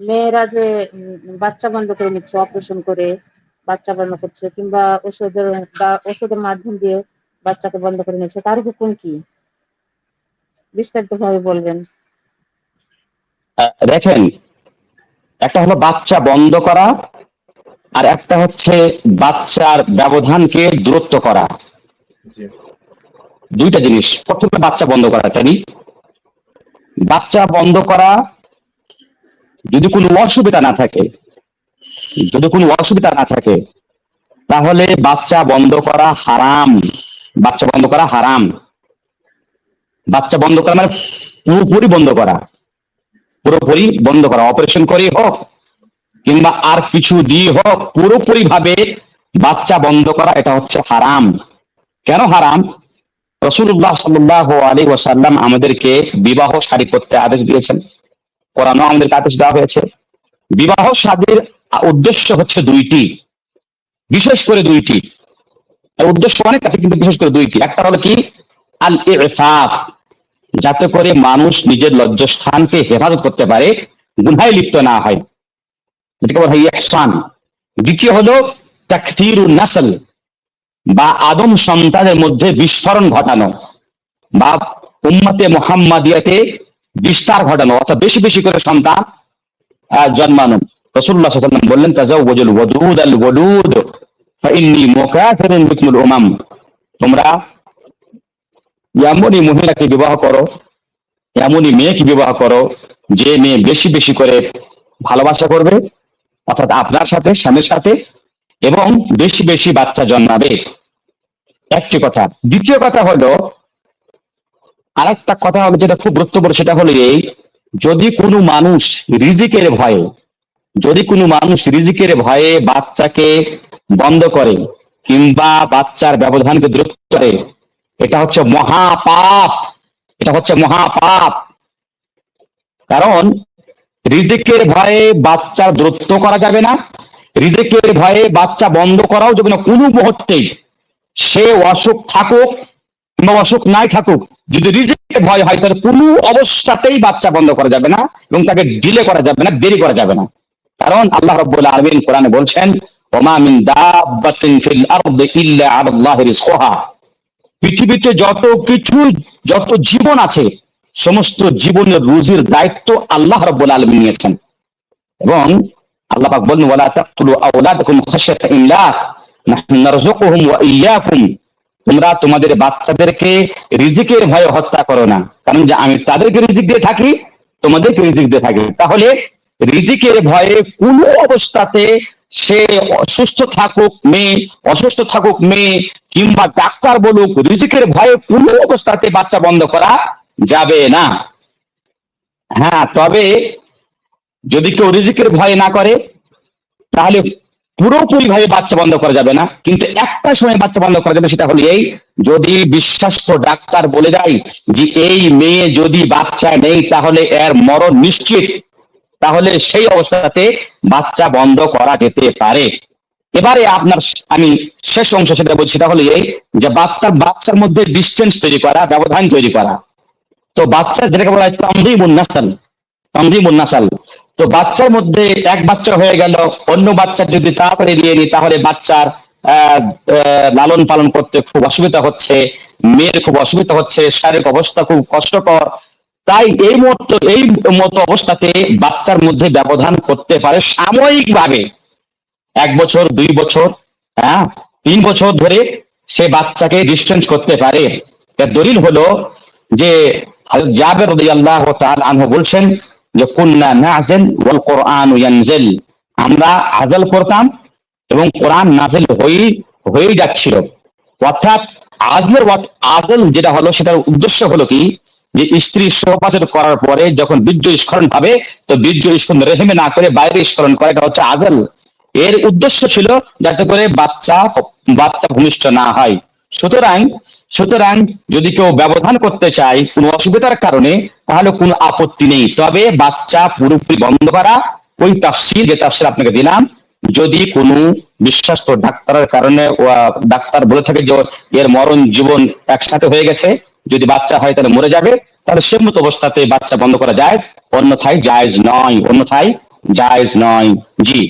মেয়েরা যে বাচ্চা বন্ধ করে নিচ্ছে অপারেশন করে বাচ্চা বন্ধ করছে কিংবা ওষুধের বা- ওষুধের মাধ্যম দিয়ে বাচ্চাকে বন্ধ করে নিচ্ছে তার হুকুম কি? বিস্তারিত ভাবে বলবেন দেখেন একটা হলো বাচ্চা বন্ধ করা আর একটা হচ্ছে বাচ্চার ব্যবধানকে দূরত্ব করা। দুইটা জিনিস। প্রথমে বাচ্চা বন্ধ করা বাচ্চা বন্ধ করা যদি কোনো অসুবিধা না থাকে, যদি কোনো অসুবিধা না থাকে, তাহলে বাচ্চা বন্ধ করা হারাম। বাচ্চা বন্ধ করা হারাম। বাচ্চা বন্ধ করা মানে পুরোপুরি বন্ধ করা। পুরোপুরি বন্ধ করা। অপারেশন করে হোক, কিংবা আর কিছু দিয়ে হোক পুরোপুরি ভাবে বাচ্চা বন্ধ করা এটা হচ্ছে হারাম। কেন হারাম? রসুল্লাহ সাল্লাহ আলী ওয়াসাল্লাম আমাদেরকে বিবাহ শাড়ি করতে আদেশ দিয়েছেন। কোরআনও আমাদেরকে আদেশ দেওয়া হয়েছে। বিবাহ শাদীর উদ্দেশ্য হচ্ছে দুইটি, বিশেষ করে দুইটি। উদ্দেশ্য অনেক আছে, কিন্তু বিশেষ করে দুইটি। একটা হলো কি? আল ইফাফ যাতে করে মানুষ নিজের লজ্জাস্থানকে হেফাজত করতে পারে, গুনায় লিপ্ত না হয়। দ্বিতীয় হলো নাসল, বা আদম সন্তানের মধ্যে বিস্ফোরণ ঘটানো, বা উম্মতে মোহাম্মদিয়াতে বিস্তার ঘটানো, অর্থাৎ বেশি বেশি করে সন্তান জন্মানো। রসুল্লাহ সাল্লাম বললেন তাজাউজুল ওয়াদুদ আল ওয়ালুদ ফাইন্নি মুকাথিরুন বিকুমুল উমাম। তোমরা এমনই মহিলাকে বিবাহ করো, এমনই মেয়েকে বিবাহ করো, যে মেয়ে বেশি বেশি করে ভালোবাসা করবে, অর্থাৎ আপনার সাথে, স্বামীর সাথে, এবং বেশি বেশি বাচ্চা জন্মাবে। একটি কথা, দ্বিতীয় কথা হলো আরেকটা কথা যেটা খুব গুরুত্বপূর্ণ সেটা হলো এই, যদি কোনো মানুষ রিজিকের ভয়ে, যদি কোনো মানুষ রিজিকের ভয়ে বাচ্চাকে বন্ধ করে কিংবা বাচ্চার ব্যবধানকে দূর করে, এটা হচ্ছে মহাপাপ। এটা হচ্ছে মহাপাপ। কারণ রিজিকের ভয়ে বাচ্চার দূরত্ব করা যাবে না, রিজিকের ভয়ে বাচ্চা বন্ধ করাও যাবে না। কোনো মুহূর্তেই সে অসুখ থাকুক অসুখ নাই থাকুক, যদি রিজিকের ভয় হয়, তাহলে কোনো অবস্থাতেই বাচ্চা বন্ধ করা যাবে না এবং তাকে ডিলে করা যাবে না, দেরি করা যাবে না। কারণ আল্লাহ রব্বুল আলামিন কোরআনে বলছেন পৃথিবীতে যত কিছু, যত জীবন আছে, সমস্ত জীবনের রুজির দায়িত্ব আল্লাহ রব্বুল আলামিন নিয়েছেন। এবং আল্লাহ পাক বলেন ওয়ালা তাকতুলু আওলাদাকুম খাশয়াতা ইমলাক নাহনু নারযুকুহুম ওয়া ইয়্যাকুম তোমরা তোমাদের বাচ্চাদেরকে রিজিকের ভয়ে হত্যা করো না। কারণ যে আমি তাদেরকে রিজিক দিয়ে থাকি, তোমাদেরকে রিজিক দিয়ে থাকি। তাহলে রিজিকের ভয়ে কোনো অবস্থাতে সে অসুস্থ থাকুক, মেয়ে অসুস্থ থাকুক, মেয়ে কিংবা ডাক্তার বলুক, রিজিকের ভয়ে কোনো অবস্থাতে বাচ্চা বন্ধ করা যাবে না। হ্যাঁ তবে যদি কেউ রিজিকের ভয় না করে, তাহলে পুরোপুরি ভাবে বাচ্চা বন্ধ করা যাবে না, কিন্তু একটা সময় বাচ্চা বন্ধ করা যাবে সেটা হলো এই, যদি বিশ্বাস্ত ডাক্তার বলে দেয় যে এই মেয়ে যদি বাচ্চা নেই তাহলে এর মরণ নিশ্চিত, তাহলে সেই অবস্থাতে বাচ্চা বন্ধ করা যেতে পারে। এবারে আপনার আমি শেষ অংশ সেটা বলছি, সেটা হলো এই যে বাচ্চার বাচ্চার মধ্যে ডিস্টেন্স তৈরি করা, ব্যবধান তৈরি করা। তো বাচ্চা যেটাকে বলা হয় তমরিমুন নাসাল তমরিমুন নাসাল। তো বাচ্চার মধ্যে এক বাচ্চা হয়ে গেল, অন্য বাচ্চা যদি তাড়াতাড়ি দিয়ে নি তাহলে বাচ্চার লালন পালন করতে খুব অসুবিধা হচ্ছে, মেয়ের খুব অসুবিধা হচ্ছে, শারীরিক অবস্থা খুব কষ্টকর। তাই এই মতো এই মতো অবস্থাতে বাচ্চার মধ্যে ব্যবধান করতে পারে সাময়িক ভাবে এক বছর, দুই বছর হ্যাঁ তিন বছর ধরে সে বাচ্চাকে ডিস্টেন্স করতে পারে। দলিল হলো যে জাবের আনহু বলছেন যে, কুন্না নাযিল ওয়াল কোরআন ইয়ানজিল আমরা আজাল করতাম এবং কোরআন নাজিল হয়ে হয়ে যাচ্ছিল। অর্থাৎ আজমের আজল যেটা হলো, সেটার উদ্দেশ্য হলো কি? যে, স্ত্রী সহবাসন করার পরে যখন বীর্য স্খলন হবে তো বীর্য স্খলন রেহেমে না করে বাইরে স্খলন করা, এটা হচ্ছে আজল। এর উদ্দেশ্য ছিল যাতে করে বাচ্চা বাচ্চা ভূমিষ্ঠ না হয়। সুতরাং সুতরাং যদি কেউ ব্যবধান করতে চায় কোনো অসুবিধার কারণে, তাহলে কোনো আপত্তি নেই। তবে বাচ্চা পুরোপুরি বন্ধ করা, ওই তাফসির, যে তাফসির আপনাকে দিলাম, যদি কোনো বিশ্বাস্ত ডাক্তারের কারণে ডাক্তার বলে থাকে যে এর মরণ জীবন একসাথে হয়ে গেছে, যদি বাচ্চা হয় তাহলে মরে যাবে, তাহলে সে মতো অবস্থাতে বাচ্চা বন্ধ করা যায় অন্যথায় জায়েজ নয়, অন্যথায় জায়েজ নয়। জি।